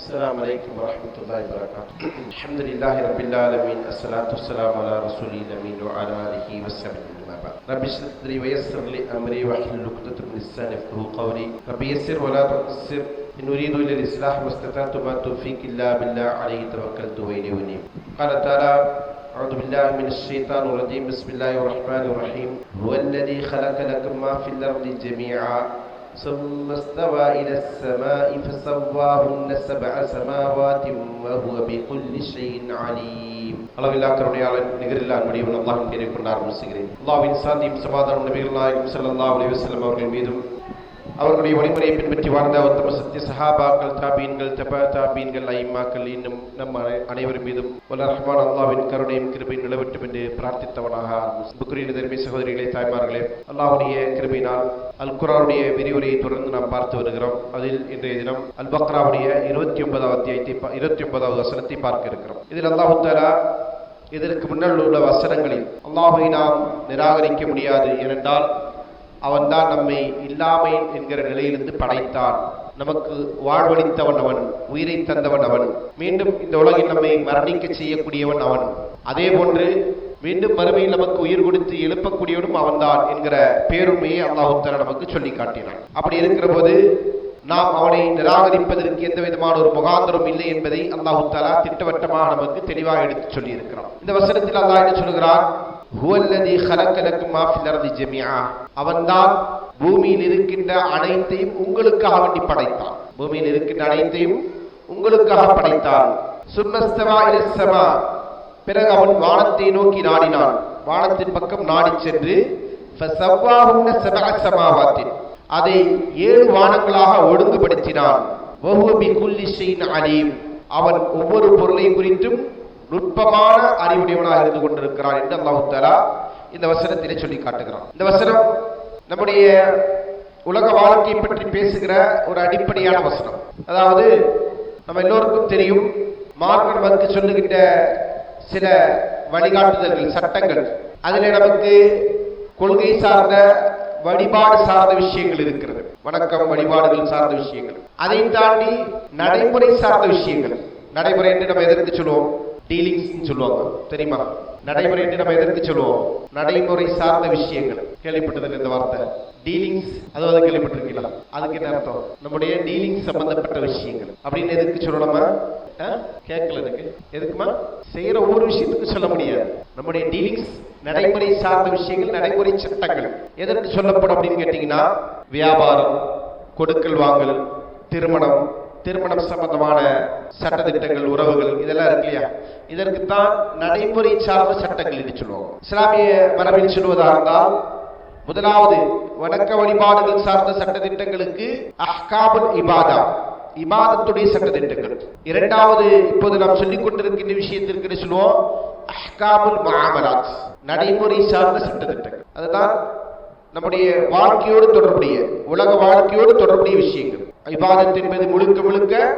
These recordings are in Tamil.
السلام عليكم ورحمة الله وبركاته. الحمد لله رب العالمين الصلاة والسلام على رسول الأمين وعلى آله وصحبه رب لي ويسر لي أمري واحلل عقدة من لساني يفقهوا قولي. رب يسر ولا تعسر إن أريد إلا الإصلاح ما استطعت ما توفيق إلا بالله عليه توكلت وإليه أنيب. قال تعالى أعوذ بالله من الشيطان الرجيم بسم الله الرحمن الرحيم. هو الذي خلق لكم ما في الأرض جميعا. ثم استوى إلى السماء فسواهن سبع سماوات وهو بكل شيء عليم அளவில்லா கருணையாளன் நிகரில்லா அன்படியவன் அல்லாஹின் பேரை கொண்டு ஆரம்பிச்சுகிறேன் அல்லாவின் சாந்தியும் சமாதானம் நபிகள் நாயகம் ஸல்லல்லாஹு அலைஹி வஸல்லம் அவர்கள் மீதும் அவர்களுடைய வழிமுறையை பின்பற்றி வாழ்ந்த உத்தம சத்திய சஹாபாக்கள் தாபீன்கள் தபா தாபீன்கள் ஐமாக்கள் இன்னும் நம் அனை- அனைவர் மீதும் வல்ல ரஹ்மான் அல்லாவின் கருணையும் கிருபையும் நிலவட்டும் என்று பிரார்த்தித்தவனாக புக்குரிய தர்மி சகோதரிகளே தாய்மார்களே அல்லாவுடைய கிருபையினால் அல் குரானுடைய விரிவுரையை தொடர்ந்து நாம் பார்த்து வருகிறோம். அதில் இன்றைய தினம் அல் பக்ராவுடைய இருபத்தி ஒன்பதாவது அத்தியாயத்தை இருபத்தி ஒன்பதாவது வசனத்தை பார்க்க இருக்கிறோம். இதில் அல்லாஹு தஆலா இதற்கு முன்னால் உள்ள வசனங்களில் அல்லாஹை நாம் நிராகரிக்க முடியாது ஏனென்றால் அவன்தான் நம்மை இல்லாமை என்கிற நிலையிலிருந்து படைத்தான். நமக்கு வாழ்வளித்தவன் அவன் உயிரை தந்தவன் அவன். மீண்டும் இந்த உலகில் நம்மை மரணிக்க செய்யக்கூடியவன் அவன். அதே போன்று மீண்டும் மறுமையில் நமக்கு உயிர் கொடுத்து எழுப்பக்கூடியவனும் அவன்தான் என்கிற பேருமையை அல்லாஹுத்தர நமக்கு சொல்லி காட்டினான். அப்படி இருக்கிற போது நாம் அவனை நிராகரிப்பதற்கு எந்த விதமான ஒரு முகாந்திரம் இல்லை என்பதை அல்லாஹு தாலா திட்டவட்டமாக நமக்கு தெளிவாக எடுத்து சொல்லி இருக்கிறான் இந்த வசனத்தில் அல்லாஹ் என்ன சொல்கிறார் ஹுவல்லதி ஹலக்கலக்கு மாஃபில் ஜெமியா அவன்தான் பூமியில் இருக்கின்ற அனைத்தையும் உங்களுக்காக வேண்டி படைத்தான். பூமியில் இருக்கின்ற அனைத்தையும் உங்களுக்காக படைத்தான். சுன்னஸ்தவா இலசமா பிறகு அவன் வானத்தை நோக்கி நாடினான். வானத்தின் பக்கம் நாடிச் சென்று ஃபஸவ்வாஹுன்ன சபஅ சமாவாத்தின். அதை ஏழு வானங்களாக ஒழுங்குபடுத்தினான். வஹுவ பிகுல்லி அலீம். அவன் ஒவ்வொரு பொருளை குறித்தும் நுட்பமான அறிவுடையவனாக இருந்து கொண்டிருக்கிறான் என்று அல்லாஹு தஆலா இந்த வசனத்திலே சொல்லி காட்டுகிறான். இந்த வசனம் நம்முடைய உலக வாழ்க்கையை பற்றி பேசுகிற ஒரு அடிப்படையான வசனம். அதாவது நம்ம எல்லோருக்கும் தெரியும் மார்க்க நமக்கு சொல்லுகின்ற சில வழிகாட்டுதல்கள் சட்டங்கள். அதில் நமக்கு கொள்கை சார்ந்த வழிபாடு சார்ந்த விஷயங்கள் இருக்கிறது. வணக்கம் வழிபாடுகள் சார்ந்த விஷயங்கள். அதை தாண்டி நடைமுறை சார்ந்த விஷயங்கள். நடைமுறை என்று நம்ம எதிர்த்து சொல்லுவோம்? டீலிங்ஸ்னு சொல்லுவாங்க. தெரியுமா? நடைமுறை என்று நம்ம எதற்கு சொல்லுவோம்? நடைமுறை சார்ந்த விஷயங்கள். கேள்விப்பட்டது இந்த வார்த்தை டீலிங்ஸ் அதாவது கேள்விப்பட்டிருக்கீங்களா? அதுக்கு என்ன அர்த்தம்? நம்முடைய டீலிங்ஸ் சம்பந்தப்பட்ட விஷயங்கள். அப்படின்னு எதுக்கு சொல்லணுமா? கேட்கல எனக்கு. எதுக்குமா? செய்யற ஒவ்வொரு விஷயத்துக்கும் சொல்ல முடியாது. நம்முடைய டீலிங்ஸ் நடைமுறை சார்ந்த விஷயங்கள் நடைமுறை சட்டங்கள். எதற்கு சொல்லப்படும் அப்படின்னு கேட்டீங்கன்னா வியாபாரம் கொடுக்கல் வாங்கல் திருமணம் திருமணம் சம்பந்தமான சட்டதிட்டங்கள் உறவுகள் இதெல்லாம் இருக்கு இல்லையா? இதற்குத்தான் நடைமுறை சார்ந்த சட்டங்கள் என்று சொல்லுவோம். இஸ்லாமிய மரபில் சொல்வதாக இருந்தால் முதலாவது வணக்க வழிபாடுகள் சார்ந்த சட்டதிட்டங்களுக்கு அஹ்காபுல் இபாதா சட்ட திட்டங்கள் இரண்டாவது இப்போது நாம் சொல்லிக் கொண்டிருக்கின்ற விஷயத்திற்கு சொல்லுவோம் அஹ்காபுல் முஆமலாத் நடைமுறை சார்ந்த சட்டதிட்டங்கள் அதுதான் நம்முடைய வாழ்க்கையோடு தொடர்புடைய உலக வாழ்க்கையோடு தொடர்புடைய விஷயங்கள். இபாதத் என்பது முழுக்க முழுக்க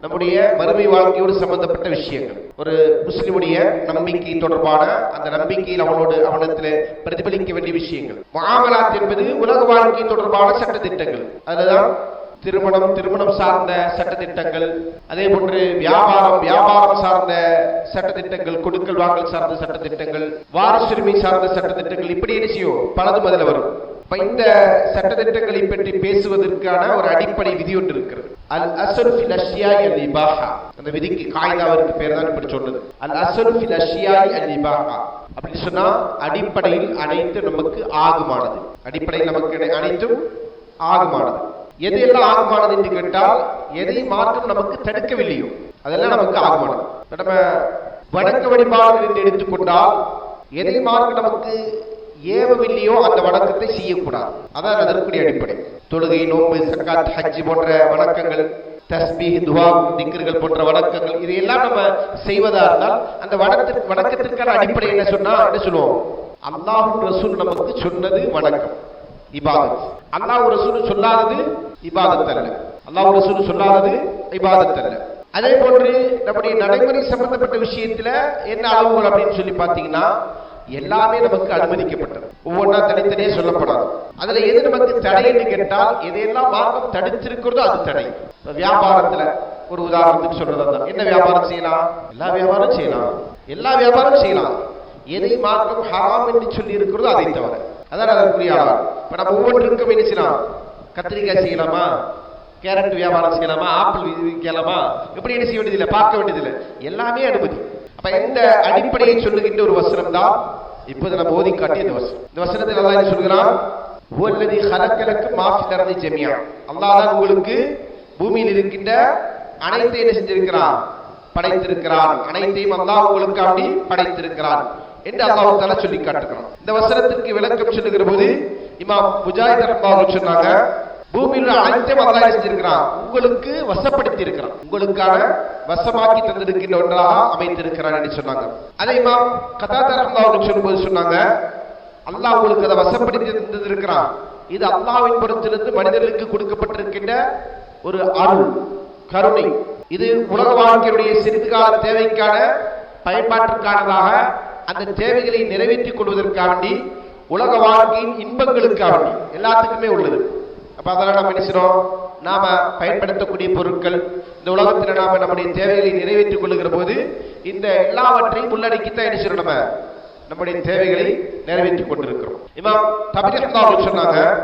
நம்முடைய மறுமை வாழ்க்கையோடு சம்பந்தப்பட்ட விஷயங்கள். ஒரு முஸ்லிமுடைய நம்பிக்கை தொடர்பான அந்த நம்பிக்கையில் அவனோடு அவனத்தில் பிரதிபலிக்க வேண்டிய விஷயங்கள். முஆமலாத் என்பது உலக வாழ்க்கை தொடர்பான சட்டத்திட்டங்கள். அதுதான் திருமணம் திருமணம் சார்ந்த சட்டத்திட்டங்கள். அதே போன்று வியாபாரம் வியாபாரம் சார்ந்த சட்டத்திட்டங்கள் கொடுக்கல் வாங்கல் சார்ந்த சட்டத்திட்டங்கள் வாரசுரிமை சார்ந்த சட்டத்திட்டங்கள். இப்படி என்ன செய்யும்? பலதும் அதில் வரும். இப்ப இந்த சட்டத்திட்டங்களை பற்றி பேசுவதற்கான ஒரு அடிப்படை விதி ஒன்று இருக்கிறது அல் அசல் ஃபில் அஷ்யாய் அல் இபாஹா அந்த விதிக்கு காய்தாவிற்கு பேர் தான் இப்படி சொன்னது. அல் அசல் ஃபில் அஷ்யாய் அல் இபாஹா அப்படின்னு சொன்னா அடிப்படையில் அனைத்து நமக்கு ஆகுமானது. அடிப்படையில் நமக்கு அனைத்தும் ஆகுமானது. எதையெல்லாம் ஆகுமானது என்று கேட்டால் எதை மாற்றம் நமக்கு தடுக்கவில்லையோ அதெல்லாம் நமக்கு ஆகுமானது. நம்ம வணக்க வழிபாடு என்று எடுத்துக்கொண்டால் எதை மாற்றம் நமக்கு ஏவவில்லையோ அந்த வணக்கத்தை செய்யக்கூடாது. அதான் அதற்குரிய அடிப்படை. தொழுகை நோம்பு சக்காத் ஹஜ் போன்ற வணக்கங்கள் தஸ்பீஹ் துவா திக்ருகள் போன்ற வணக்கங்கள் இதையெல்லாம் நம்ம செய்வதா இருந்தால் அந்த வணக்கத்திற்கு வணக்கத்திற்கான அடிப்படை என்ன சொன்னா என்ன சொல்லுவோம்? அல்லாஹ் ரசூல் நமக்கு சொன்னது வணக்கம். இபாதத். அல்லாஹ் ரசூல் சொல்லாதது இபாதத் அல்ல. அல்லாஹ் ரசூல் சொல்லாதது இபாதத் அல்ல. அதே போன்று நம்முடைய நடைமுறை சம்பந்தப்பட்ட விஷயத்துல என்ன அளவுகள் அப்படின்னு சொல்லி பார்த்தீங்கன்னா எல்லாமே நமக்கு அனுமதிக்கப்பட்டது. ஒவ்வொன்றா தனித்தனியே சொல்லப்படாது. அதுல எது நமக்கு தடைன்னு கேட்டால் எதையெல்லாம் மார்க்கம் தடுத்திருக்கிறதோ அது தடை. வியாபாரத்துல ஒரு உதாரணத்துக்கு சொல்றதா என்ன வியாபாரம் செய்யலாம்? எல்லா வியாபாரம் செய்யலாம். எல்லா வியாபாரம் செய்யலாம். எதை மார்க்கம் ஹராம் என்று சொல்லி இருக்கிறதோ அதை தவிர. அதான் அதற்குரிய ஆதாரம். இப்ப நம்ம ஒவ்வொன்றுக்கும் என்ன செய்யலாம்? கத்திரிக்காய் செய்யலாமா? கேரட் வியாபாரம் செய்யலாமா? ஆப்பிள் விற்கலாமா இப்படி என்ன செய்ய வேண்டியதில்லை? பார்க்க வேண்டியதில்லை. எல்லாமே அனுமதி. அப்ப இந்த அடிப்படையை சொல்லுகின்ற ஒரு வசனம் தான் இப்போது நம்ம ஓதி காட்டிய இந்த வசனம். இந்த வசனத்தில் அல்லாஹ் என்ன சொல்கிறான் "ஹுவல்லதி ஹலக்கலக்கு மாஃபில் அர்தி ஜமியா. அல்லாஹ் தான் உங்களுக்கு பூமியில் இருக்கின்ற அனைத்தையும் என்ன செஞ்சிருக்கிறான்? படைத்திருக்கிறான். அனைத்தையும் அல்லாஹ் உங்களுக்கு அப்படி படைத்திருக்கிறான் என்று அல்லாஹ் தஆலா சொல்லி காட்டுகிறான். இந்த வசனத்திற்கு விளக்கம் சொல்லுகிற போது இமாம் முஜாஹித் ரஹ்மத்துல்லாஹி சொன்னாங்க பூமியில் அனைத்தையும் அல்லாஹ் செஞ்சிருக்கிறான். உங்களுக்கு வசப்படுத்தி இருக்கிறான் உங்களுக்கான வசமாக்கி தந்திருக்கின்ற ஒன்றாக அமைத்திருக்கிறான் என்று சொன்னாங்க. அதே இமாம் கதாதா சொல்லும்போது சொன்னாங்க அல்லாஹ் உங்களுக்கு அதை வசப்படுத்தி தந்திருக்கிறான். இது அல்லாவின் புறத்திலிருந்து மனிதர்களுக்கு கொடுக்கப்பட்டிருக்கின்ற ஒரு அருள் கருணை. இது உலக வாழ்க்கையுடைய சிறிது கால தேவைக்கான பயன்பாட்டிற்கானதாக அந்த தேவைகளை நிறைவேற்றிக் கொள்வதற்காண்டி உலக வாழ்க்கையின் இன்பங்களுக்காண்டி எல்லாத்துக்குமே உள்ளது. அப்ப அதெல்லாம் நம்ம நினைச்சிடும் நாம பயன்படுத்தக்கூடிய பொருட்கள் இந்த உலகத்தில் நாம நம்முடைய தேவைகளை நிறைவேற்றிக் கொள்ளுகிற போது இந்த எல்லாவற்றையும் உள்ளடக்கித்தான் என்ன செய்யணும் நம்ம? நம்முடைய தேவைகளை நிறைவேற்றிக் கொண்டிருக்கிறோம். இமாம் தபிரஹ்மாவு சொன்னாங்க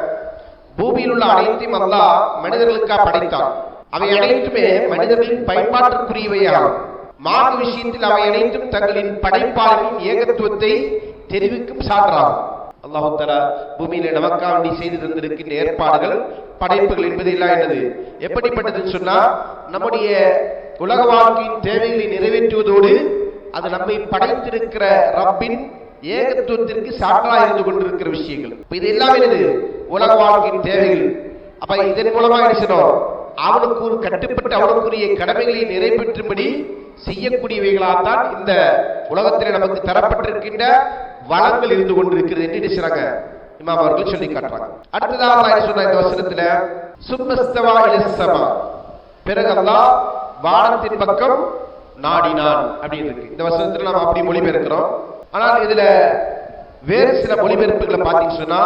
பூமியில் உள்ள அனைத்தையும் அல்லா மனிதர்களுக்காக படைத்தான். அவை அனைத்துமே மனிதர்களின் பயன்பாட்டிற்குரியவையாகும். மார்க்க விஷயத்தில் அவை அனைத்தும் தங்களின் படைப்பாளரின் ஏகத்துவத்தை தெரிவிக்கும் சான்றாகும். அல்லாஹு தலா பூமியில நமக்கா வேண்டி செய்து தந்திருக்கின்ற ஏற்பாடுகள் படைப்புகள் என்பது எல்லாம் என்னது? எப்படிப்பட்டதுன்னு சொன்னா நம்முடைய உலக வாழ்க்கையின் தேவைகளை நிறைவேற்றுவதோடு அது நம்மை படைத்திருக்கிற ரப்பின் ஏகத்துவத்திற்கு சான்றா இருந்து கொண்டிருக்கிற விஷயங்கள். இப்ப இது எல்லாமே என்னது? உலக வாழ்க்கையின் தேவைகள். அப்ப இதன் மூலமா என்ன செய்யணும் அவனுக்கு ஒரு கட்டுப்பட்டு அவனுக்குரிய கடமைகளை நிறைவேற்றும்படி செய்யக்கூடியவைகளாகத்தான் இந்த உலகத்தில் நமக்கு தரப்பட்டிருக்கின்ற வளங்கள் இருந்து கொண்டிருக்கிறது என்று என்ன இமாம் அவர்கள் சொல்லி காட்டுறாங்க. அடுத்ததாக நான் என்ன சொன்ன இந்த வசனத்துல? சும்மஸ்தவா இலசமா பிறகு அல்லாஹ் வானத்தின் பக்கம் நாடினான் அப்படின்னு இருக்கு. இந்த வசனத்துல நாம் அப்படி மொழிபெயர்க்கிறோம். ஆனால் இதுல வேறு சில மொழிபெயர்ப்புகளை பார்த்தீங்கன்னு சொன்னா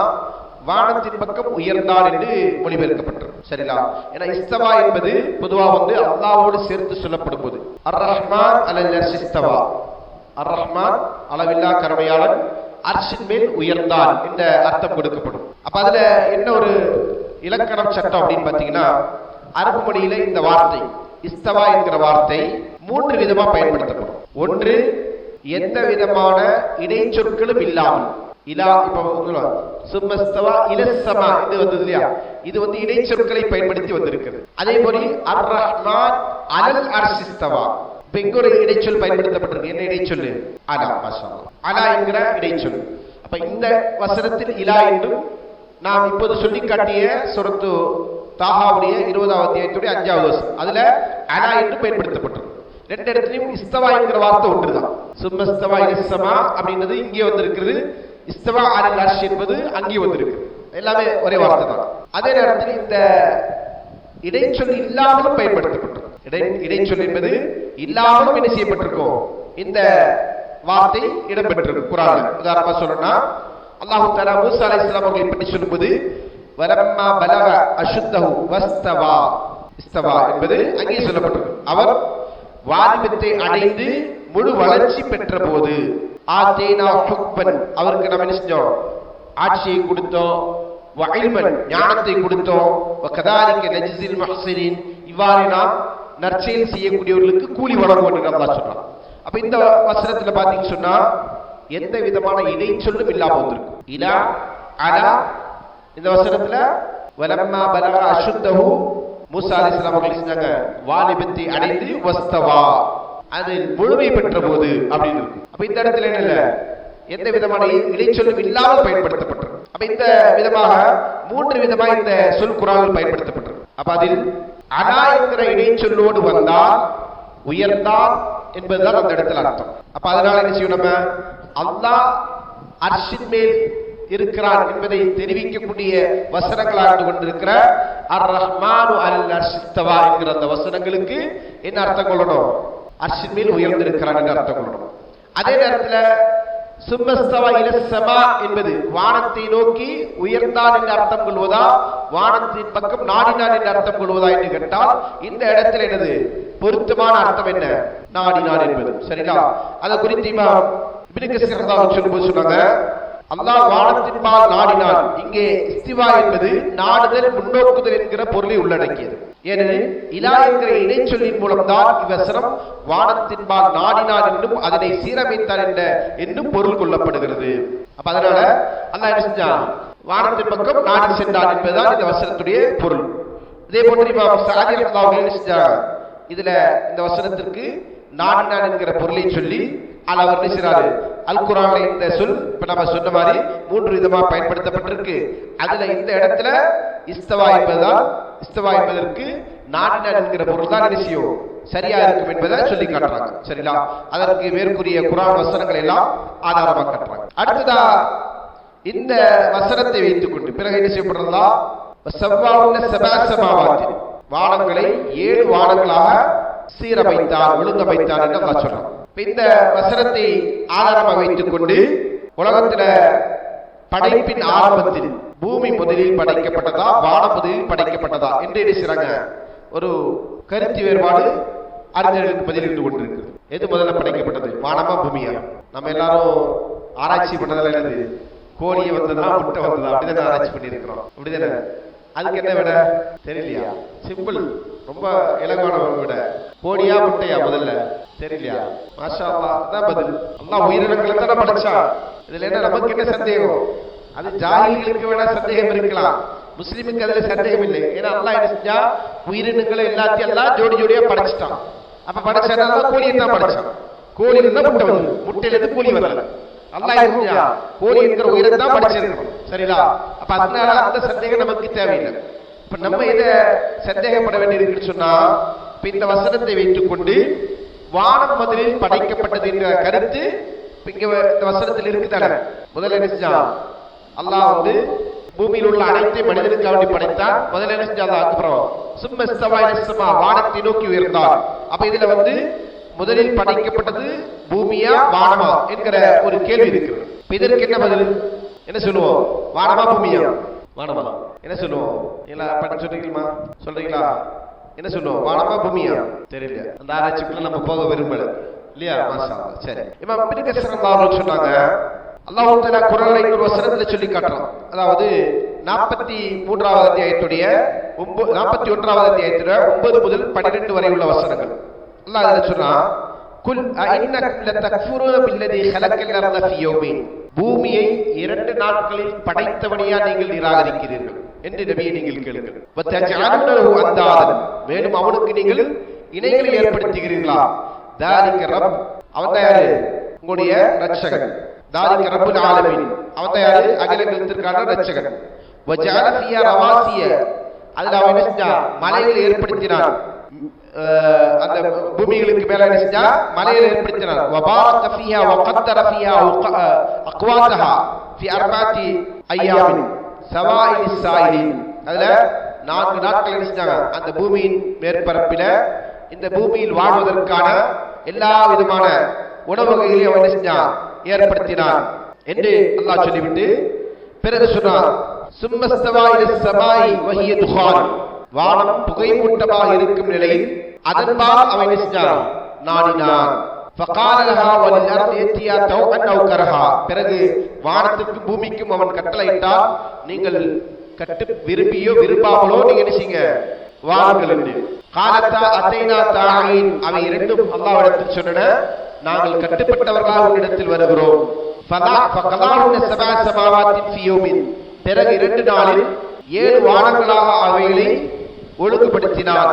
வானத்தின் பக்கம் உயர்ந்தான் என்று மொழிபெயர்க்கப்பட்டிருக்கு சரிங்களா? ஏன்னா இஸ்தவா என்பது பொதுவா வந்து அல்லாவோடு சேர்த்து சொல்லப்படும் போது அர் ரஹ்மான் அல்ல அர் ரஹ்மான் அளவில்லா கருணையாளன் அர்ஷின் மேல் உயர்ந்தான் என்ற அர்த்தம் கொடுக்கப்படும். அப்ப அதுல என்ன ஒரு இலக்கணம் சட்டம் அப்படின்னு பாத்தீங்கன்னா அரபு மொழியில இந்த வார்த்தை இஸ்தவா என்கிற வார்த்தை மூன்று விதமா பயன்படுத்தப்படும். ஒன்று எந்த விதமான இடைச்சொற்களும் இல்லாமல். இலா இப்ப சும்மஸ்தவா இலசமா இது வந்தது இல்லையா இது வந்து இடைச்சொற்களை பயன்படுத்தி வந்திருக்கிறது. அதே போல அர் ரஹ்மான் அலல் இங்க ஒரு இடைச்சொல் பயன்படுத்தப்பட்டிருக்கு. என்ன இடைச்சொல் அலா மாஷா. அலா என்கிற இடைச்சொல். அப்ப இந்த வசனத்தில் இலா என்றும் நாம் இப்போது சொல்லி காட்டிய சுரத்து தாகாவுடைய இருபதாவது அத்தியாயத்துடைய அஞ்சாவது வசனம். அதுல அலா என்று பயன்படுத்தப்பட்டிருக்கு. ரெண்டு இடத்துலயும் இஸ்தவா என்கிற வார்த்தை ஒன்றுதான். சும்மஸ்தவா இஸ்தமா அப்படின்றது இங்கே வந்திருக்கிறது. இஸ்தவா அலல் அர்ஷ் என்பது அங்கே வந்திருக்கு. எல்லாமே ஒரே வார்த்தை தான். அதே நேரத்தில் இந்த இடைச்சொல் இல்லாமலும் பயன்படுத்தப்பட்டிருக்கும் இடை இடைச்சொல் என்பது இல்லாமலும் என்ன செய்யப்பட்டிருக்கும். இந்த வார்த்தை இடம்பெற்றிருக்கும் குரான் உதாரணமா சொல்லணும்னா அல்லாஹு தஆலா மூசா அலைஹிஸ்ஸலாம் அவர்களை பற்றி சொல்லும்போது வலம்மா பலக அசுத்தஹு வஸ்தவா. இஸ்தவா என்பது அங்கே சொல்லப்பட்டிருக்கு. அவர் வாலிபத்தை அடைந்து முழு வளர்ச்சி பெற்ற போது. அவருக்கு நம்ம என்ன செஞ்சோம் ஆட்சியை கொடுத்தோம் ஞானத்தை கொடுத்தோம் இவ்வாறு நாம் நற்செயல் செய்யக்கூடியவர்களுக்கு கூலி வழங்குவோம் அல்லாஹ் சொல்றான் அப்ப இந்த வசனத்துல பாத்தீங்கன்னு சொன்னா எந்த விதமான இடைச்சொல்லும் இல்லாம வந்திருக்கும் இலா அலா இந்த வசனத்துல வலம்மா பலக அசுத்தஹு மூசா அலைஹிஸ்ஸலாம் அவர்கள் செஞ்சாங்க வாலிபத்தை அடைந்து வஸ்தவா அது முழுமை பெற்ற போது அப்படின்னு இருக்கும். அப்ப இந்த இடத்துல என்ன எந்த விதமான இடைச்சொல்லும் இல்லாமல் பயன்படுத்தப்பட்டிருக்கு. அப்ப இந்த விதமாக மூன்று விதமாக இந்த சொல் குரானில் பயன்படுத்தப்பட்டிருக்கு. அப்ப அதில் அனா என்கிற இடைச்சொல்லோடு வந்தால் உயர்ந்தான் என்பதுதான் அந்த இடத்துல அர்த்தம். அப்ப அதனால என்ன செய்யும் நம்ம? அல்லாஹ் அர்ஷின் மேல் இருக்கிறான் என்பதை தெரிவிக்கக்கூடிய வசனங்களாக இருந்து கொண்டிருக்கிற அர் ரஹ்மானு அல் அர்ஷித்தவா என்கிற அந்த வசனங்களுக்கு என்ன அர்த்தம் கொள்ளணும்? அர்ஷின் மேல் உயர்ந்திருக்கிறான் என்று அர்த்தம் கொள்ளணும் அதே நேரத்துல சும்மஸ்தவ இலசமா என்பது வானத்தை நோக்கி உயர்ந்தான் என்று அர்த்தம் கொள்வதா வானத்தின் பக்கம் நாடினான் என்று அர்த்தம் கொள்வதா என்று கேட்டால் இந்த இடத்துல என்னது பொருத்தமான அர்த்தம் என்ன நாடினான் என்பது சரிங்களா அதை குறித்து சொல்லும்போது சொன்னாங்க அல்லாஹ் வானத்தின் பால் நாடினான் இங்கே இஸ்திவா என்பது நாடுதல் முன்னோக்குதல் என்கிற பொருளை உள்ளடக்கியது ஏனெனில் இலா என்கிற இணைச்சொல்லின் மூலம்தான் இவ்வசனம் வானத்தின் பால் நாடினான் என்றும் அதனை சீரமைத்தார் என்ற என்னும் பொருள் கொள்ளப்படுகிறது. அப்ப அதனால அல்லாஹ் என்ன செஞ்சான்? வானத்தின் பக்கம் நாடி சென்றான் என்பதுதான் இந்த வசனத்துடைய பொருள். இதே போன்று சாதி என்ன செஞ்சாங்க இதுல இந்த வசனத்திற்கு என்கிற பொருளை சொல்லி அல்ல அவர் பேசுறாரு அல் குரான்ல இந்த சொல் இப்ப நம்ம சொன்ன மாதிரி மூன்று விதமா பயன்படுத்தப்பட்டிருக்கு. அதுல இந்த இடத்துல இஸ்தவா என்பதுதான். இஸ்தவா என்பதற்கு நாடினான் என்கிற பொருள் தான் விஷயம் சரியா இருக்கும் என்பதை சொல்லி காட்டுறாங்க. சரிங்களா? அதற்கு மேற்கூறிய குரான் வசனங்கள் எல்லாம் ஆதாரமாக காட்டுறாங்க. அடுத்ததா இந்த வசனத்தை வைத்துக் கொண்டு பிறகு என்ன செய்யப்படுறதா செவ்வாவுள்ள செபாசமாவாத்தில் வானங்களை ஏழு வானங்களாக சீரமைத்தார் ஒழுங்கமைத்தார் என்று அல்லாஹ் சொல்றான். இந்த வசனத்தை ஆதாரமாக வைத்துக் கொண்டு உலகத்துல படைப்பின் ஆரம்பத்தில் பூமி முதலில் படைக்கப்பட்டதா வானம் முதலில் படைக்கப்பட்டதா என்று என்ன செய்றாங்க ஒரு கருத்து வேறுபாடு அறிஞர்களுக்கு பதிலிட்டு கொண்டிருக்கு. எது முதல்ல படைக்கப்பட்டது? வானமா பூமியா? நம்ம எல்லாரும் ஆராய்ச்சி பண்ணதால என்னது? கோழியை வந்ததா முட்டை வந்ததா அப்படிதானே ஆராய்ச்சி பண்ணியிருக்கிறோம். அப்படிதானே அதுக்கு என்ன விட தெரியலையா? சிம்பிள் ரொம்ப இலகுவானவங்க விட கோடியா முட்டையா முதல்ல? தெரியலையா? மாஷா அதான் பதில். அல்லாஹ் உயிரினங்களை தானே படைச்சான். இதுல என்ன நமக்கு என்ன சந்தேகம்? அது ஜாகில்களுக்கு வேணா சந்தேகம் இருக்கலாம். முஸ்லீமுக்கு அதுல சந்தேகம் இல்லை. ஏன்னா அல்லா என்ன செஞ்சா உயிரினங்களை எல்லாத்தையும் எல்லாம் ஜோடி ஜோடியா படைச்சிட்டான். அப்ப படைச்சா கோழியை தான் படைச்சான்? கோழி இருந்தா முட்டை வந்து முட்டையில இருந்து கோழி வரல. அல்லா இருந்தா கோழி என்கிற உயிரை தான் படைச்சிருக்கணும். சரிங்களா? அப்ப அதனால அந்த சந்தேகம் நமக்கு தேவையில்லை. இப்ப நம்ம இத சந்தேகப்பட வேண்டியது சொன்னா இப்ப இந்த வசனத்தை வைத்துக் கொண்டு வானம் முதலில் படைக்கப்பட்டது என்ற கருத்து இங்க இந்த வசனத்தில் இருக்குதான? முதல்ல என்ன செஞ்சான்? அல்லாஹ் வந்து பூமியில் உள்ள அனைத்து மனிதனுக்கு வேண்டி படைத்தான். முதல்ல என்ன செஞ்சான்? அப்புறம் சும்ம இஸ்தவா வானத்தை நோக்கி உயர்ந்தான். அப்ப இதுல வந்து முதலில் படைக்கப்பட்டது பூமியா வானமா என்கிற ஒரு கேள்வி இருக்கு இதற்கு என்ன பதில்? என்ன சொல்லுவோம்? வானமா பூமியா? வானமா என்ன சொல்லுவோம்? இல்ல பண்ண சொல்றீங்களா? சொல்றீங்களா? என்ன சொல்லுவோம்? வானமா பூமியா தெரியல. அந்த ஆராய்ச்சிக்குள்ள நம்ம போக விரும்பல. இல்லையா. சரி. கஸீர் ரஹ்மத்துல்லாஹி சொன்னாங்க. அல்லாஹ் தஆலா குர்ஆன்ல இன்னொரு வசனத்துல சொல்லி காட்டுறான் அதாவது 43வது அத்தியாயத்துடைய 41வது அத்தியாயத்துல 9 முதல் 12 வரை உள்ள வசனங்கள். அல்லாஹ் அதுல சொல்றான் குல் பூமியை இரண்டு நாட்களில் படைத்தபடியா நீங்கள் நிராகரிக்கிறீர்கள் என்று நபியை நீங்கள் கேளுங்கள் வத்தஜஅலுனஹு மேலும் அவனுக்கு நீங்கள் இணைகளை ஏற்படுத்துகிறீர்களா தாலிக ரப் அவன் தயாரு உங்களுடைய ரட்சகன் தாலிக ரப்புல் ஆலமீன் அவன் தயாரு அகிலத்திற்கான ரட்சகன் வஜஅல ரவாசிய அதுல அவன் மலையில் ஏற்படுத்தினான் அந்த பூமிகளுக்கு மேல செஞ்சா? மலையில ஏற்படுத்தினார் வபாரக ஃபீஹா வகத்தர ஃபீஹா உக- ஃபி அர்பாத்தி ஐயாமின் சவாயி சாயிலின். அதுல நான்கு நாட்கள் நினைச்சாங்க செஞ்சாங்க? அந்த பூமியின் மேற்பரப்பில இந்த பூமியில் வாழ்வதற்கான எல்லா விதமான உணவு வகைகளையும் அவன் என்ன செஞ்சான்? ஏற்படுத்தினான். என்று அல்லாஹ் சொல்லிவிட்டு பிறகு சொன்னார் சும்மஸ்தவா இல வகிய துகான் துஹான். வானம் புகைமூட்டமாக இருக்கும் நிலையில் அதன்பால் அவன் நினைச்சான் நாடினான் பிறகு வானத்துக்கும் பூமிக்கும் அவன் கட்டளையிட்டால் நீங்கள் கட்டு விரும்பியோ விரும்பாமலோ நீங்க நினைச்சீங்க. வாருங்கள் என்று. காலத்தா அத்தைனா தாயின் அவை இரண்டும் அல்லாவிடத்தில் சொன்னன. நாங்கள் கட்டுப்பட்டவர்களாக இடத்தில் வருகிறோம். பிறகு இரண்டு நாளில் ஏழு வானங்களாக அவைகளை ஒழுங்குபடுத்தினார்.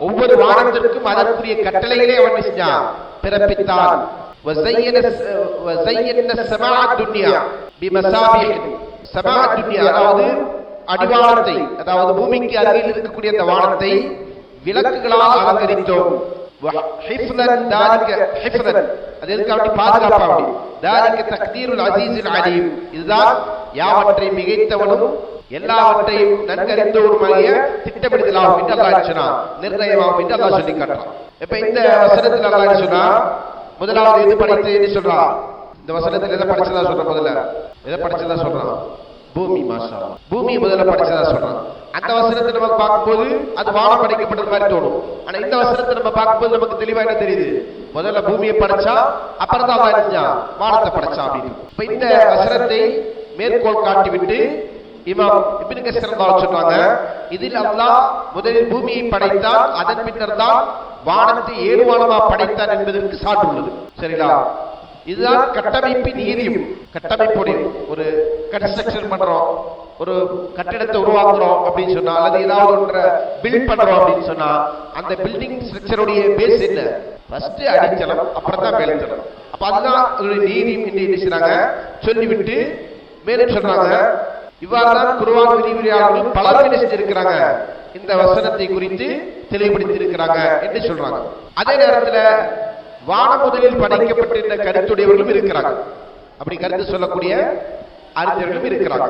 ஒவ்வொரு வாரத்திற்கும் அதற்குரிய கட்டளைகளே அவன் செஞ்சான் பிறப்பித்தான் அதாவது அடிவாரத்தை அதாவது பூமிக்கு அருகில் இருக்கக்கூடிய அந்த வானத்தை விளக்குகளால் அலங்கரித்தோம். பாதுகாப்பாக? இதுதான் யாவற்றை மிகைத்தவனும் எல்லாவற்றையும் நன்கறிந்தவருமாகிய திட்டமிடுதலாகும் என்று அல்லாஹ் சொன்னான் நிர்ணயமாகும் என்று அல்லாஹ் சொல்லி காட்டுறான். இப்ப இந்த வசனத்தில் அல்லாஹ் சொன்னா முதலாவது எது படைத்தேன்னு சொல்றான். இந்த வசனத்தில் எதை படிச்சதா சொல்ற முதல்ல? எதை படிச்சதா சொல்றான்? பூமி மாஷா. பூமி முதல்ல படிச்சதா சொல்றான். அந்த வசனத்தை நம்ம பார்க்கும்போது அது வானம் படைக்கப்பட்டது மாதிரி தோணும். ஆனா இந்த வசனத்தை நம்ம பார்க்கும்போது நமக்கு தெளிவா என்ன தெரியுது? முதல்ல பூமியை படைச்சா அப்புறம் தான்? வானத்தை படைச்சான் அப்படின்னு. இப்ப இந்த வசனத்தை மேற்கோள் காட்டிவிட்டு இமாம் இப்னு கஸீர் ரஹ்மத்துல்லாஹி சொன்னாங்க இதில் அல்லாஹ் முதலில் பூமியை படைத்தான் அதன் பின்னர் தான் வானத்தை ஏழுவானமா படைத்தான் என்பதற்கு சான்று உள்ளது. சரிங்களா? இதுதான் கட்டமைப்பின் நீதியும் கட்டமைப்புடைய ஒரு கன்ஸ்ட்ரக்ஷன் பண்றோம் ஒரு கட்டிடத்தை உருவாக்குறோம் அப்படின்னு சொன்னா அல்லது ஏதாவது ஒன்றை பில்ட் பண்றோம் அப்படின்னு சொன்னா அந்த பில்டிங் ஸ்ட்ரக்சருடைய பேஸ் என்ன? ஃபர்ஸ்ட் அடிச்சலம் அப்புறம் தான் வேலைச்சலம் அப்ப அதுதான் அதனுடைய நீதியும் என்ன செய்யறாங்க சொல்லிவிட்டு மேலும் சொல்றாங்க இவ்வாறுதான் குருவான் விரிவுரையாளர்கள் பலர் என்ன இந்த வசனத்தை குறித்து தெளிவுபடுத்தியிருக்கிறாங்க என்று சொல்றாங்க. அதே நேரத்தில் வான முதலில் படைக்கப்பட்டிருந்த கருத்துடையவர்களும் இருக்கிறாங்க. அப்படி கருத்து சொல்லக்கூடிய அறிஞர்களும் இருக்கிறாங்க.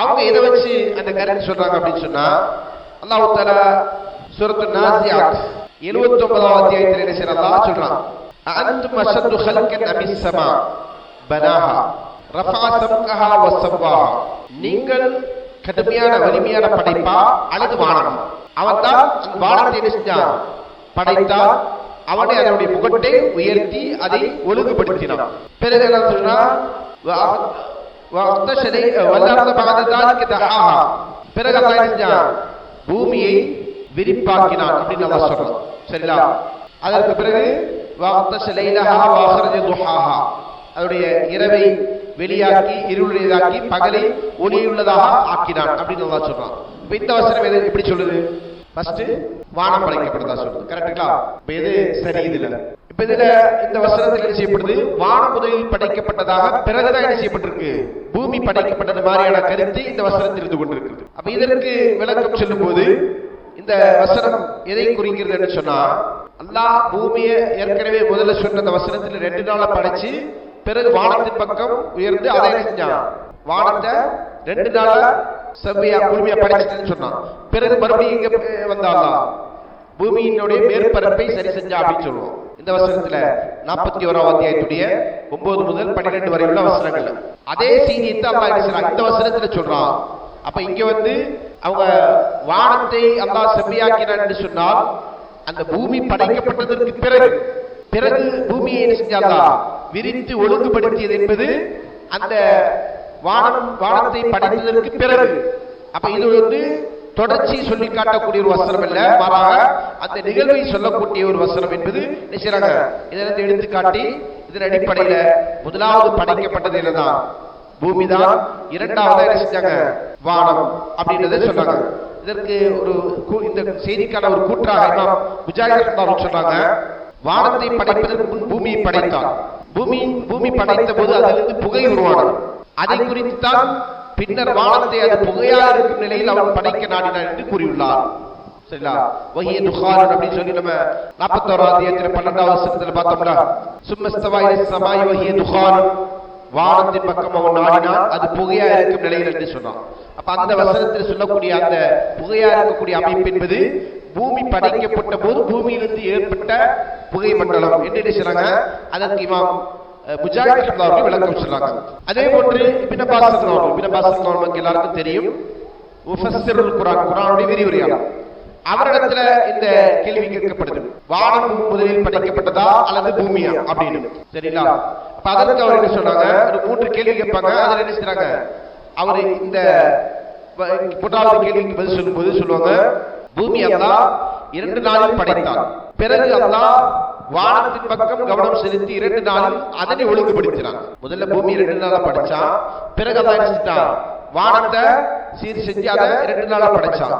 அவங்க இதை வச்சு அந்த கருத்து சொல்றாங்க அப்படின்னு சொன்னா அல்லாஹ் தஆலா சூரத்து நாசியாத் 79வது அத்தியாயத்தில் என்ன செய்யறதா சொல்றான் அன்தும் அஷத்து ஹல்கன் அமிஸ் பனாஹா. நீங்கள் கடுமையான வலிமையான படைப்பா அல்லது வானம் அவன் தான் வானத்தை படைத்தான் அவனை அதனுடைய புகட்டை உயர்த்தி அதை ஒழுங்குபடுத்தினான். பிறகு என்ன சொன்னா பிறகு செஞ்சான்? பூமியை விரிப்பாக்கினான் அப்படின்னு நல்லா சொல்றான். சரிங்களா? அதற்கு பிறகு அதோடைய இரவை வெளியாக்கி இருளுடையதாக்கி பகலை ஒளியுள்ளதாக ஆக்கினான் அப்படின்னு அல்லாஹ் சொல்றான். இப்ப இந்த வசனம் எது? எப்படி சொல்லுது. ஃபர்ஸ்ட் வானம் படைக்கப்பட்டதா சொல்லுது கரெக்டுங்களா இப்ப எது? சரி இதுல இப்ப இதுல இந்த வசனத்தில் என்ன செய்யப்படுது? வானம் முதலில் படைக்கப்பட்டதாக பிறகுதான் என்ன செய்யப்பட்டிருக்கு? பூமி படைக்கப்பட்டது மாதிரியான கருத்து இந்த வசனத்தில் இருந்து கொண்டிருக்கிறது. அப்ப இதற்கு விளக்கம் சொல்லும் போது இந்த வசனம் எதை குறிக்கிறது என்று சொன்னா அல்லாஹ் பூமியை ஏற்கனவே முதல்ல சொன்ன அந்த வசனத்தில் ரெண்டு நாளை படைச்சு பிறகு வானத்தின் பக்கம் உயர்ந்து அதை செஞ்சான். வானத்தை ரெண்டு நாளா செவ்வையா பூமியா படைச்சிட்டுன்னு சொன்னான். பிறகு மறுபடியும் இங்க வந்தாலா பூமியினுடைய மேற்பரப்பை சரி செஞ்சா அப்படின்னு சொல்லுவோம். இந்த வசனத்துல நாற்பத்தி ஓராம் அத்தியாயத்துடைய ஒன்பது முதல் பன்னிரெண்டு வரை உள்ள வசனங்கள். அதே செய்தியை தான் இந்த வசனத்துல சொல்றான். அப்ப இங்க வந்து அவங்க வானத்தை அல்லா செவ்வையாக்கினான் சொன்னால் அந்த பூமி படைக்கப்பட்டதற்கு பிறகு பிறகு பூமியை என்ன செஞ்சாலா விரித்து ஒழுங்குபடுத்தியது என்பது அந்த வானம் வானத்தை படைத்ததற்கு பிறகு. அப்ப இது வந்து தொடர்ச்சி சொல்லி காட்டக்கூடிய ஒரு வசனம் அல்ல. மாறாக அந்த நிகழ்வை சொல்லக்கூடிய ஒரு வசனம் என்பது நிச்சயமாக இதிலிருந்து எடுத்து காட்டி இதன் அடிப்படையில முதலாவது படைக்கப்பட்டது என்னதான் பூமி தான் இரண்டாவது என்ன செஞ்சாங்க? வானம் அப்படின்றத சொன்னாங்க. இதற்கு ஒரு இந்த செய்திக்கான ஒரு கூற்றாக இமாம் முஜாஹித் சொன்னாங்க. வானத்தை படைப்பதற்கு பூமியை படைத்தான் பூமி பூமி படைத்த போது அதிலிருந்து புகை உருவானது. அதை குறித்து தான் பின்னர் வானத்தை அது புகையாக இருக்கும் நிலையில் அவன் படைக்க நாடினான் என்று கூறியுள்ளார். சரிங்களா? வஹிய துஹான் அப்படின்னு சொல்லி நம்ம 41 அத்தியாயத்துல 12வது வசனத்துல பார்த்தோம்ல சும்மஸ்தவா இல சமாய் வஹிய துஹான் வானத்தின் பக்கம் அவன் நாடினான். அது புகையா இருக்கும் நிலையில் என்று சொன்னான் அப்ப அந்த வசனத்தில் சொல்லக்கூடிய அந்த புகையா இருக்கக்கூடிய அமைப்பு என்பது பூமி படைக்கப்பட்ட போது பூமியிலிருந்து ஏற்பட்ட புகை மண்டலம் என்று என்ன சொல்றாங்க அதற்கு இமாம் அஹ், முஜாஹித் ரஹ்மத்துல்லாஹி அவர்கள் விளக்கம் சொல்றாங்க. அதே போன்று இப்னு அப்பாஸ் ரஹ்மத்துல்லாஹி அப்பாஸ் ரஹ்மத்துல்லாஹி எல்லாருக்கும் தெரியும். முஃபஸ்ஸிருல் குர்ஆன் குர்ஆனுடைய விரிவுரையாளர் அவரிடத்துல இந்த கேள்வி கேட்கப்படுது. வானம் முதலில் படைக்கப்பட்டதா அல்லது பூமியா அப்படின்னு. சரிங்களா? அப்ப அதற்கு அவர் என்ன சொன்னாங்க ஒரு மூன்று கேள்வி கேட்பாங்க. அதுல என்ன செய்றாங்க? அவர் இந்த வ- மூன்றாவது கேள்விக்கு பதில் சொல்லும்போது சொல்லுவாங்க பூமி அல்லாஹ் இரண்டு நாளில் படைத்தான். பிறகு அல்லாஹ் வானத்தின் பக்கம் கவனம் செலுத்தி இரண்டு நாளில் அதனை ஒழுங்குபடுத்தினான். முதல்ல பூமி இரண்டு நாளா படைச்சான். பிறகு அல்லாஹ் என்ன செஞ்சான் வானத்தை சீர் செஞ்சு அதை இரண்டு நாளா படைச்சான்.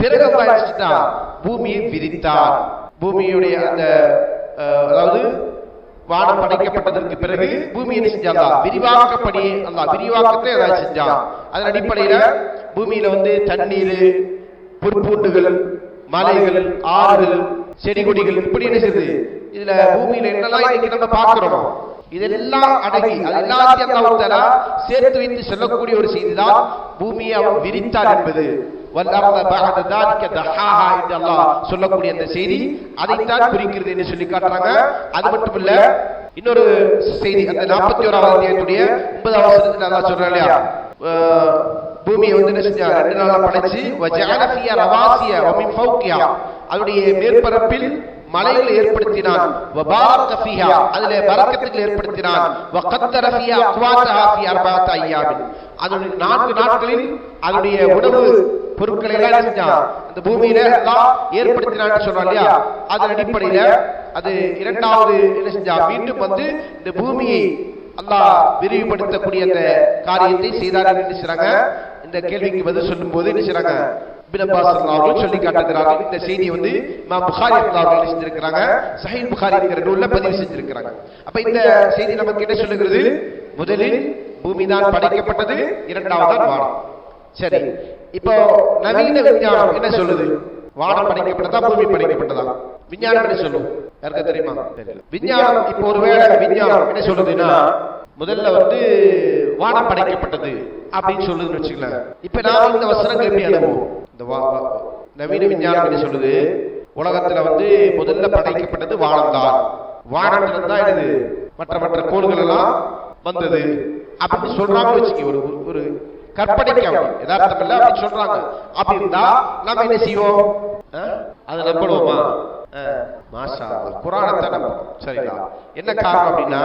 பிறகு அல்லாஹ் என்ன செஞ்சான் பூமியை விரித்தார் பூமியுடைய அந்த அதாவது வானம் படைக்கப்பட்டதற்கு பிறகு பூமி என்ன அல்லாஹ்? விரிவாக்கப்படி அல்லாஹ் விரிவாக்கத்தை அல்லாஹ் செஞ்சான் அதன் அடிப்படையில பூமியில வந்து தண்ணீர் புல்பூண்டுகள் மலைகள் ஆறுகள் செடி கொடிகள் இப்படி என்ன செய்யுது இதுல பூமியில என்னெல்லாம் இன்னைக்கு நம்ம இதெல்லாம் அடங்கி எல்லாத்தையும் சேர்த்து வைத்து சொல்லக்கூடிய ஒரு செய்திதான் பூமியை அவன் விரித்தார் என்பது. சொல்லக்கூடிய அந்த செய்தி. அதைத்தான் குறிக்கிறது என்று சொல்லி காட்டுறாங்க. அது மட்டும் இல்ல இன்னொரு செய்தி அந்த நாற்பத்தி ஓராவது ஒன்பதாவது சொல்றேன் இல்லையா? பூமியை வந்து என்ன செஞ்சா ரெண்டு நாளா படைச்சு வஜஅல ஃபியா ரவாசிய வ மின் ஃபௌகியா அதனுடைய மேற்பரப்பில் மலைகளை ஏற்படுத்தினான் வபாரக ஃபீஹா அதிலே பரக்கத்துகள் ஏற்படுத்தினான் வகத்தர ஃபியா அக்வாதஹா ஃபி அய்யாமின் அதனுடைய நான்கு நாட்களில் அதனுடைய உணவு பொருட்களை எல்லாம் செஞ்சான் அந்த பூமியில எல்லாம் ஏற்படுத்தினான்னு சொல்றான் இல்லையா அதன் அடிப்படையில அது இரண்டாவது என்ன செஞ்சா மீண்டும் வந்து இந்த பூமியை அல்லாஹ் விரிவுபடுத்தக்கூடிய அந்த காரியத்தை செய்தார் என்று சொல்றாங்க இந்த கேள்விக்கு பதில் சொல்லும் போது என்ன செய்றாங்க இப்னு அப்பாஸ் அவர்கள் சொல்லி காட்டுகிறார்கள் இந்த செய்தி வந்து இமாம் புகாரி ரலியல்லாஹு அவர்கள் செஞ்சிருக்கிறாங்க சஹீஹ் புகாரி என்கிற நூல்ல பதிவு செஞ்சிருக்கிறாங்க. அப்ப இந்த செய்தி நமக்கு என்ன சொல்லுகிறது? முதலில் பூமி தான் படைக்கப்பட்டது இரண்டாவது வானம். சரி. இப்போ நவீன விஞ்ஞானம் என்ன சொல்லுது? வானம் படைக்கப்பட்டதா பூமி படைக்கப்பட்டதா விஞ்ஞானம் சொல்லும்? யாருக்கு தெரியுமா. விஞ்ஞானம் இப்போ ஒருவேளை விஞ்ஞானம் என்ன சொல்லுதுன்னா முதல்ல வந்து வானம் படைக்கப்பட்டது அப்படின்னு சொல்லுதுன்னு வச்சுக்கலாம் இப்ப நாம இந்த வசனங்கள் எப்படி அனுபவம் இந்த நவீன விஞ்ஞானம் என்ன சொல்லுது? உலகத்துல வந்து முதல்ல படைக்கப்பட்டது வானம் தான் வானத்துல தான் இது மற்ற மற்ற கோள்கள் எல்லாம் வந்தது. அப்படின்னு சொல்றாங்க வச்சுக்க ஒரு ஒரு- ஒரு கற்பனைக்காக யதார்த்தம் இல்ல அப்படி சொல்றாங்க. அப்படி இருந்தா நாம என்ன செய்வோம்? அதை நம்பணுமா மாஷா. குர்ஆனத்தை நம்பணும் சரிங்களா என்ன காரணம் அப்படின்னா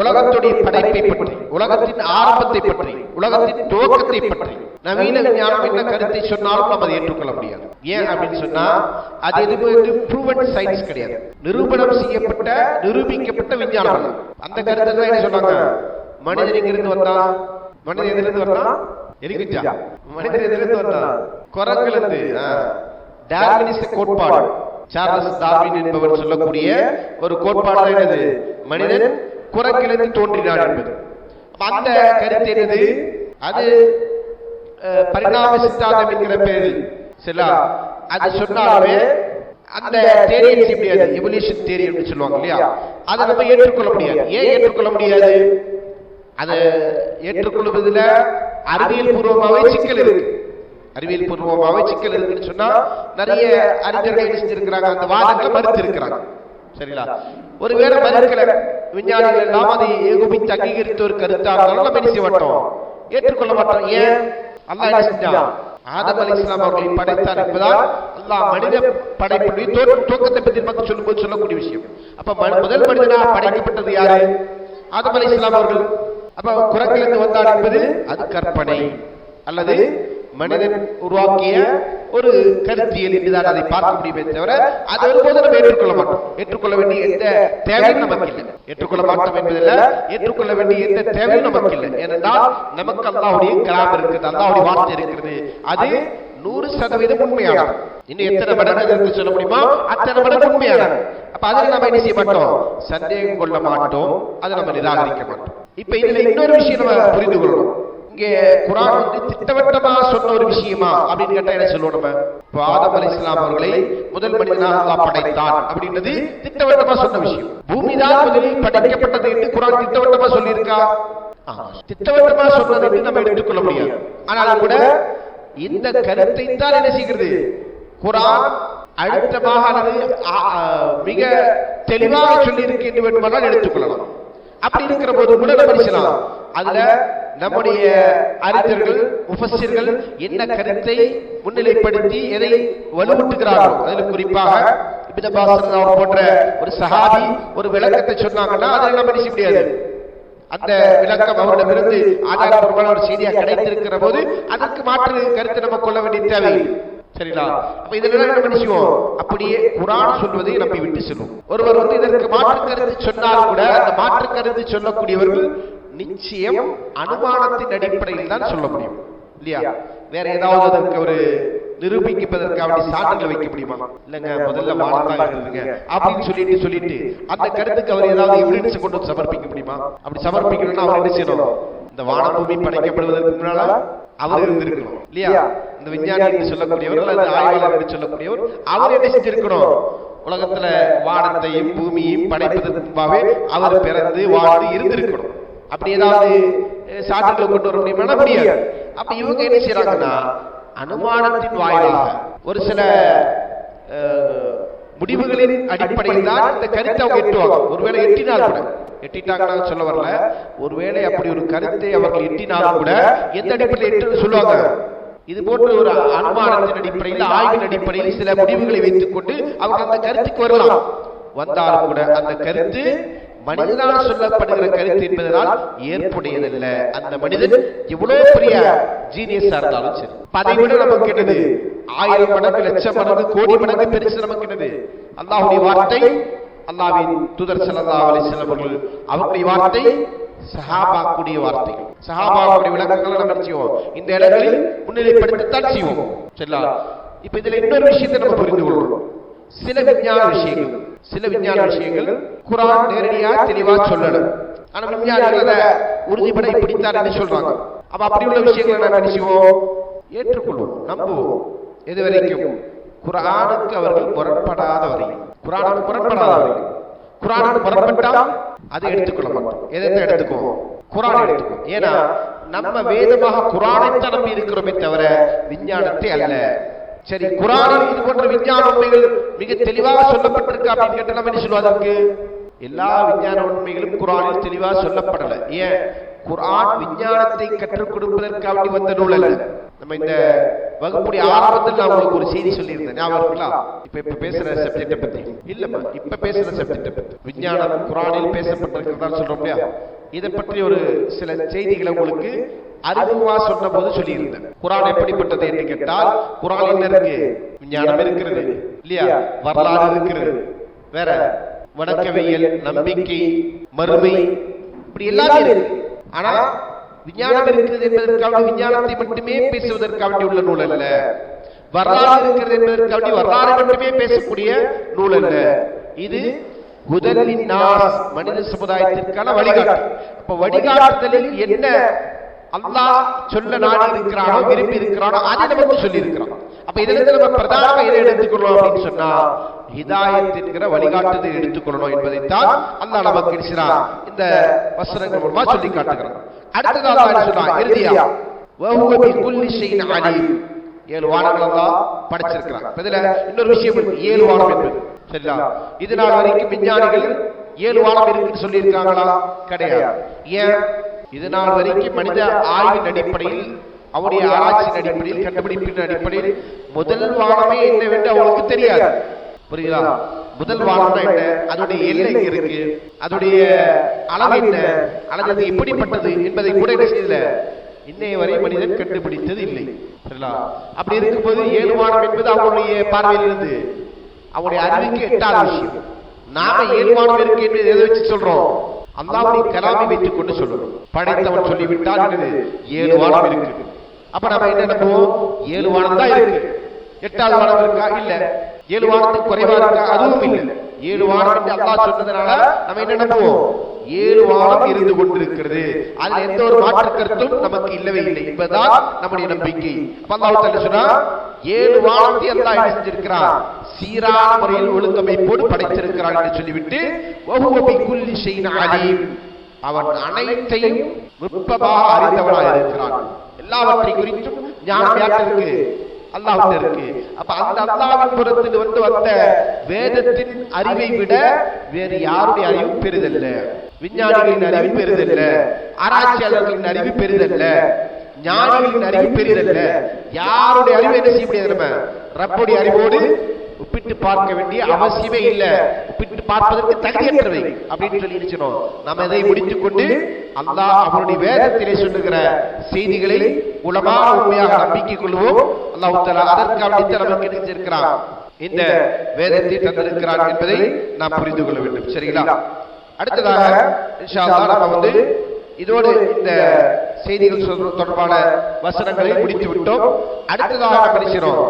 உலகத்துடைய படைப்பை பற்றி உலகத்தின் ஆரம்பத்தை பற்றி உலகத்தின் துவக்கத்தை பற்றி. நவீன விஞ்ஞானம் என்ன கருத்தை சொன்னாலும் நம்ம அதை ஏற்றுக்கொள்ள முடியாது. ஏன் அப்படின்னு சொன்னா அது எதுவுமே வந்து ப்ரூவன் சயின்ஸ் கிடையாது. நிரூபணம் செய்யப்பட்ட நிரூபிக்கப்பட்ட விஞ்ஞானம். அந்த கருத்தை தான் என்ன சொன்னாங்க மனிதன் எங்கிருந்து வந்தான்? மனிதன் எதிலிருந்து வந்தான் எரிக்குச்சா மனிதன் எதிலிருந்து வந்தான் குரங்கிலிருந்து டார்வினிச கோட்பாடு. சார்லஸ் டார்வின் என்பவர் சொல்லக்கூடிய ஒரு கோட்பாடு என்னது? மனிதன் குரங்கிலிருந்து தோன்றினான் என்பது. அந்த கருத்து என்னது? அது பரிணாம சித்தாந்தம் என்கிற பேரில் சில அது சொன்னாலுமே அந்த தேரியை செய்ய முடியாது எவல்யூஷன் தேரி என்று சொல்லுவாங்க இல்லையா? அதை நம்ம ஏற்றுக்கொள்ள முடியாது. ஏன் ஏற்றுக்கொள்ள முடியாது? அதை ஏற்றுக்கொள்வதில் அறிவியல் பூர்வமாவே சிக்கல் இருக்கு. அறிவியல் பூர்வமாவே சிக்கல் இருக்குன்னு சொன்னா நிறைய அறிஞர்கள் செஞ்சிருக்கிறாங்க? அந்த வாதங்களை மறுத்து இருக்கிறாங்க சரிங்களா? ஒருவேளை மறுக்கல. விஞ்ஞானிகள் எல்லாம் அதை ஏகோபித்து அங்கீகரித்த ஒரு கருத்தா இருந்தாலும் நம்ம செய்ய மாட்டோம்? ஏற்றுக்கொள்ள மாட்டோம். ஏன்? அல்லாஹ் என்ன செஞ்சான்? ஆதம் அலி இஸ்லாம் அவர்களை படைத்தார் என்பதால் அல்லாஹ் மனித படைப்புடைய தோ- துவக்கத்தை பற்றி நமக்கு சொல்லும்போது சொல்லக்கூடிய விஷயம். அப்ப முதல் மனிதனாக படைக்கப்பட்டது யாரு? ஆதம் அலி இஸ்லாம் அவர்கள். அப்ப குரங்கிலிருந்து வந்தார் என்பது அது கற்பனை. அல்லது மனிதன் உருவாக்கிய ஒரு கருத்தியல் என்றுதான் அதை பார்க்க முடியுமே தவிர அது ஒருபோது நம்ம ஏற்றுக்கொள்ள மாட்டோம். ஏற்றுக்கொள்ள வேண்டிய எந்த தேவையும் நமக்கு இல்லை. ஏற்றுக்கொள்ள மாட்டோம் என்பதில்ல ஏற்றுக்கொள்ள வேண்டிய எந்த தேவையும் நமக்கு இல்லை. ஏனென்றால் நமக்கு அல்லாவுடைய கலாம் இருக்குது அல்லாவுடைய வார்த்தை இருக்கிறது. அது நூறு சதவீதம் உண்மையானது. இன்னும் எத்தனை மடங்கு இருக்கு சொல்ல முடியுமா? அத்தனை மடங்கு உண்மையானது. அப்ப அதில் நம்ம என்ன செய்ய மாட்டோம் சந்தேகம் கொள்ள மாட்டோம். அதை நம்ம நிராகரிக்க மாட்டோம். இப்ப இதுல இன்னொரு விஷயம் நம்ம புரிந்து கொள்ளணும் இங்கே குரான் வந்து திட்டவட்டமா சொன்ன ஒரு விஷயமா? அப்படின்னு கேட்டா என்ன சொல்லுவோம் நம்ம? இப்போ ஆதம் அலி இஸ்லாம் அவர்களை முதல் மனிதனாக அல்லாஹ் படைத்தான் அப்படின்றது திட்டவட்டமா சொன்ன விஷயம். பூமிதான் முதலில் படைக்கப்பட்டது என்று குரான் திட்டவட்டமா சொல்லியிருக்கா? திட்டவட்டமா சொன்னது நம்ம எடுத்துக்கொள்ள முடியாது. ஆனாலும் கூட இந்த கருத்தை தான் என்ன செய்கிறது? குரான் அழுத்தமாக மிக தெளிவாக சொல்லியிருக்கு என்று வேண்டுமானால் எடுத்துக்கொள்ளலாம். அப்படி இருக்கிற போது கூட நம்ம செய்யலாம்? அதுல நம்முடைய அறிஞர்கள் முஃபஸ்ஸிர்கள் என்ன கருத்தை முன்னிலைப்படுத்தி எதை வலுவூட்டுகிறார்களோ அதில் குறிப்பாக போன்ற ஒரு சஹாபி ஒரு விளக்கத்தை சொன்னாங்கன்னா அதை நம்ம செய்ய முடியாது. அந்த விளக்கம் அவரிடமிருந்து ஆதாரபூர்வமான ஒரு செய்தியா கிடைத்திருக்கிற போது அதற்கு மாற்று கருத்து நம்ம கொள்ள வேண்டிய தேவை சரிங்களா? அப்ப இதுல நம்ம என்ன செய்வோம் அப்படியே குரான் சொல்வதை நம்பி விட்டு செல்வோம். ஒருவர் வந்து இதற்கு மாற்று கருத்து சொன்னால் கூட அந்த மாற்று கருத்து சொல்லக்கூடியவர்கள் நிச்சயம் அனுமானத்தின் அடிப்படையில் தான் சொல்ல முடியும். இல்லையா? வேற ஏதாவது அதற்கு ஒரு நிரூபிப்பதற்காக வேண்டி சான்றுகள் வைக்க முடியுமா? இல்லங்க முதல்ல வானத்தான் இருந்ததுங்க அப்படின்னு சொல்லிட்டு சொல்லிட்டு அந்த கருத்துக்கு அவர் ஏதாவது எவிடன்ஸ் கொண்டு வந்து சமர்ப்பிக்க முடியுமா? அப்படி சமர்ப்பிக்கணும்னா அவர் என்ன செய்யணும்? இந்த வானபூமி படைக்கப்படுவதற்கு முன்னால அவர் இருந்திருக்கணும். இல்லையா? இந்த விஞ்ஞானி சொல்லக்கூடியவர் அல்லது ஆய்வாளர் சொல்லக்கூடியவர் அவர் என்ன செஞ்சிருக்கணும்? உலகத்துல வானத்தையும் பூமியையும் படைப்பதற்கு முன்பாகவே அவர் பிறந்து வாழ்ந்து இருந்திருக்கணும். அப்படி ஏதாவது சான்றுகளை கொண்டு வர முடியுமா முடியாது. அப்ப இவங்க என்ன செய்யறாங்கன்னா அனுமானத்தின் வாயிலாக. ஒரு சில முடிவுகளின் அடிப்படையில் தான் இந்த கருத்தை அவங்க எட்டுவாங்க. ஒருவேளை எட்டினால் கூட. எட்டிட்டாங்கன்னு சொல்ல வரல. ஒருவேளை அப்படி ஒரு கருத்தை அவர்கள் எட்டினாலும் கூட எந்த அடிப்படையில் எட்டுன்னு சொல்லுவாங்க? இது போன்ற ஒரு அனுமானத்தின் அடிப்படையில் ஆய்வின் அடிப்படையில் சில முடிவுகளை வைத்துக் கொண்டு அவர்கள் அந்த கருத்துக்கு வரலாம். வந்தாலும் கூட அந்த கருத்து மனிதனால் சொல்லப்படுகிற கருத்து என்பதனால் ஏற்புடையதல்ல. அந்த மனிதன் எவ்வளவு பெரிய ஜீனியஸா இருந்தாலும் சரி. அதை விட நமக்கு என்னது? ஆயிரம் மடங்கு லட்சம் மடங்கு கோடி மடங்கு பெருசு நமக்கு என்னது? அல்லாஹ்வுடைய வார்த்தை அல்லாஹ்வின் தூதர் ஸல்லல்லாஹு அலைஹி வஸல்லம் அவர்கள் அவருடைய வார்த்தை சஹாபாக்குடைய வார்த்தைகள் சஹாபாக்குடைய விளக்கங்களை நம்ம செய்வோம் இந்த இடங்களில் முன்னிலைப்படுத்தத்தான் செய்வோம். சரிங்களா? இப்ப இதுல இன்னொரு விஷயத்தை நம்ம புரிந்து கொள்றோம் சில விஞ்ஞான விஷயங்கள். சில விஞ்ஞான விஷயங்கள் குரான் நேரடியா தெளிவா சொல்லணும் ஆனா விஞ்ஞானிகள் அதை உறுதிப்பட இப்படித்தான் என்று சொல்றாங்க. அப்ப அப்படி உள்ள விஷயங்களை நம்ம என்ன செய்வோம் ஏற்றுக்கொள்வோம். நம்புவோம். எது வரைக்கும்? குரானுக்கு அவர்கள் முரண்படாத வரையும் குரானுக்கு முரண்படாத வரையும் குரானுக்கு முரண்பட்டால் அதை எடுத்துக்கொள்ள மாட்டோம். எதை எடுத்துக்குவோம்? குரான் எடுத்துக்குவோம். ஏன்னா நம்ம வேதமாக குரானைத்தான் நம்பி இருக்கிறோமே தவிர விஞ்ஞானத்தை அல்ல. சரி குரானில் இது போன்ற விஞ்ஞான உண்மைகள் மிக தெளிவாக சொல்லப்பட்டிருக்கு அப்படின்னு கேட்டால் என்ன சொல்லுவாங்க எல்லா விஞ்ஞான உண்மைகளும் குரானில் தெளிவாக சொல்லப்படலை. ஏன்? குரான் விஞ்ஞானத்தை கற்றுக் கொடுப்பதற்காக வந்த நூல் அல்ல. நம்ம இந்த வகுப்புடைய ஆரம்பத்தில் நான் உங்களுக்கு ஒரு செய்தி சொல்லியிருந்தேன். ஞாபகம் இருக்குங்களா? இப்ப இப்ப பேசுற சப்ஜெக்டை பத்தி. இல்லம்மா இப்ப பேசுற சப்ஜெக்டை பத்தி. விஞ்ஞானம் குரானில் பேசப்பட்டிருக்கிறதா சொல்றோம் இல்லையா? இதை பற்றி ஒரு சில செய்திகளை உங்களுக்கு அறிமுகமா சொன்ன போது சொல்லியிருந்தேன். குரான் எப்படிப்பட்டது என்று கேட்டால் குரான் என்ன இருக்கு? விஞ்ஞானம் இருக்கிறது இல்லையா? வரலாறு இருக்கிறது. வேற வணக்கவியல் நம்பிக்கை மறுமை இப்படி எல்லாமே இருக்கு. ஆனா விஞ்ஞானம் இருக்கிறது என்பதற்காக விஞ்ஞானத்தை மட்டுமே பேசுவதற்காக உள்ள நூல் அல்ல. வரலாறு இருக்கிறது என்பதற்காக வரலாறு மட்டுமே பேசக்கூடிய நூல் அல்ல. இது முதலின் நாஸ் மனித சமுதாயத்திற்கான வழிகாட்டு. இப்ப வழிகாட்டுதலில் என்ன அல்லாஹ் சொல்ல நாடி இருக்கிறானோ விரும்பி இருக்கிறானோ அதை நமக்கு சொல்லி இருக்கிறான் அப்ப இதுல இருந்து நம்ம பிரதானமா எதை எடுத்துக்கொள்ளணும் அப்படின்னு சொன்னா ஹிதாயத் என்கிற வழிகாட்டுதல் எடுத்துக்கொள்ளணும் என்பதைத்தான் அல்லாஹ் நமக்கு இருக்கிறான் இந்த வசனங்கள் மூலமா சொல்லி காட்டுகிறான் அடுத்ததாக அல்லாஹ் சொல்றான்? இறுதியா வஹுவ பிகுல்லி ஷைஇன் அலீம். ஏழு வானங்கள் எல்லாம் படைச்சிருக்கிறான். இதுல இன்னொரு விஷயம் இருக்கு. ஏழு வானம் என்பது சரிங்களா? இது நாள் வரைக்கும் விஞ்ஞானிகள் ஏழு வானம் இருக்குன்னு சொல்லி இருக்காங்களா கிடையாது. ஏன்? இது நாள் வரைக்கும் மனித ஆய்வின் அடிப்படையில் அவருடைய ஆராய்ச்சியின் அடிப்படையில் கண்டுபிடிப்பின் அடிப்படையில் முதல் வானமே என்னவென்று அவங்களுக்கு தெரியாது. புரியுதா? முதல் வானம்னா என்ன? அதோடைய எல்லை இருக்கு. அதோடைய அளவு என்ன? அல்லது எப்படிப்பட்டது என்பதை கூட செய்யல. இன்னைய வரை மனிதன் கண்டுபிடித்தது இல்லை. சரிங்களா அப்படி இருக்கும்போது ஏழு வானம் என்பது அவங்களுடைய பார்வையில் இருந்து அவங்களுடைய அறிவுக்கு எட்டாத விஷயம். நாம ஏழு வானம் இருக்கு என்று எதை வச்சு சொல்றோம்? அல்லாவுடைய கலாமை வைத்துக் கொண்டு சொல்லணும் படைத்தவன் சொல்லிவிட்டால் ஏழு வானம் இருக்கு அப்ப நம்ம என்ன நம்புவோம் ஏழு வானம் தான் இருக்கு எட்டாவது வானம் இருக்கா இல்ல. ஏழு வானத்துக்கு குறைவா இருக்கா? அதுவும் இல்ல. ஏழு வானம் என்று அல்லாஹ் சொன்னதுனால நம்ம என்ன நம்புவோம்? ஏழு வானம் இருந்து கொண்டிருக்கிறது. அதுல எந்த ஒரு மாற்று கருத்தும் நமக்கு இல்லவே இல்லை. என்பதுதான் நம்முடைய நம்பிக்கை. அல்லாஹ் சொன்னா ஏழு வானத்தை அல்லாஹ் செஞ்சிருக்கிறான். சீரான முறையில் ஒழுங்கமைப்போடு படைத்திருக்கிறான் என்று சொல்லிவிட்டு அவன் அனைத்தையும் நுட்பமாக அறிந்தவனாக இருக்கிறான். எல்லாவற்றை குறித்தும் ஞானம் இருக்கு அல்லாஹ்விட்ட இருக்கு. அப்ப அந்த அல்லாஹ்வின் புறத்தில் வந்து வந்த வேதத்தின் அறிவை விட வேறு யாருடைய அறிவு பெரிதல்ல. விஞ்ஞானிகளின் அறிவு பெரிதல்ல. ஆராய்ச்சியாளர்களின் அறிவு பெரிதல்ல. ஞானிகளின் அறிவு பெரிதல்ல. யாருடைய அறிவு என்ன செய்ய முடியாது நம்ம? ரப்புடைய அறிவோடு ஒப்பிட்டு பார்க்க வேண்டிய அவசியமே இல்லை. ஒப்பிட்டு பார்ப்பதற்கு தகுதியற்றவை அப்படின்னு சொல்லி நம்ம இதை முடித்துக் கொண்டு அல்லாஹ் அவருடைய வேதத்திலே சொல்லுகிற செய்திகளை உலமான உண்மையாக நம்பிக்கை கொள்வோம். அல்லாஹ் அதற்கு அதற்காக வேண்டி நமக்கு நினைச்சிருக்கிறான் இந்த வேதத்தை தந்திருக்கிறான் என்பதை நாம் புரிந்து கொள்ள வேண்டும். சரிங்களா? அடுத்ததாக இன்ஷா நம்ம வந்து இதோடு இந்த செய்திகள் தொடர்பான வசனங்களை முடித்து விட்டோம். அடுத்ததாக படிச்சிடும்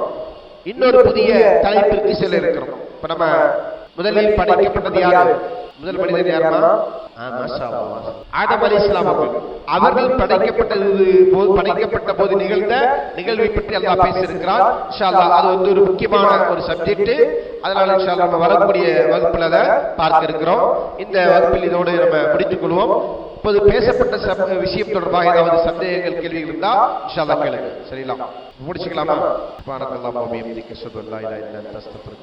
இன்னொரு புதிய தலைப்பிற்கு செல்ல இருக்கிறோம். இப்ப நம்ம முதலில் படைக்கப்பட்டது யாரு? முதல் மனிதன் யாருன்னா. ஆதம் அலைஹிஸ்ஸலாம் அவர்கள். அவர்கள். படைக்கப்பட்டது போது படைக்கப்பட்ட போது நிகழ்ந்த நிகழ்வை பற்றி அல்லாஹ் பேசியிருக்கிறார். இன்ஷா அல்லாஹ் அது வந்து ஒரு முக்கியமான ஒரு சப்ஜெக்ட் அதனால இன்ஷா நம்ம வரக்கூடிய வகுப்புல அதை பார்க்க இருக்கிறோம் இந்த வகுப்பில் இதோடு நம்ம முடித்துக் கொள்வோம். இப்போது பேசப்பட்ட சப்- விஷயம் தொடர்பாக ஏதாவது சந்தேகங்கள் கேள்விகள் இருந்தா இன்ஷா அல்லாஹ் கேளுங்க. சரிங்களா? முடிச்சுக்கலாமா? சுப்ஹானக்கல்லாஹு வ பிஹம்திக அஷ்ஹது அன் லா இலாஹா இல்லா அத்தூபு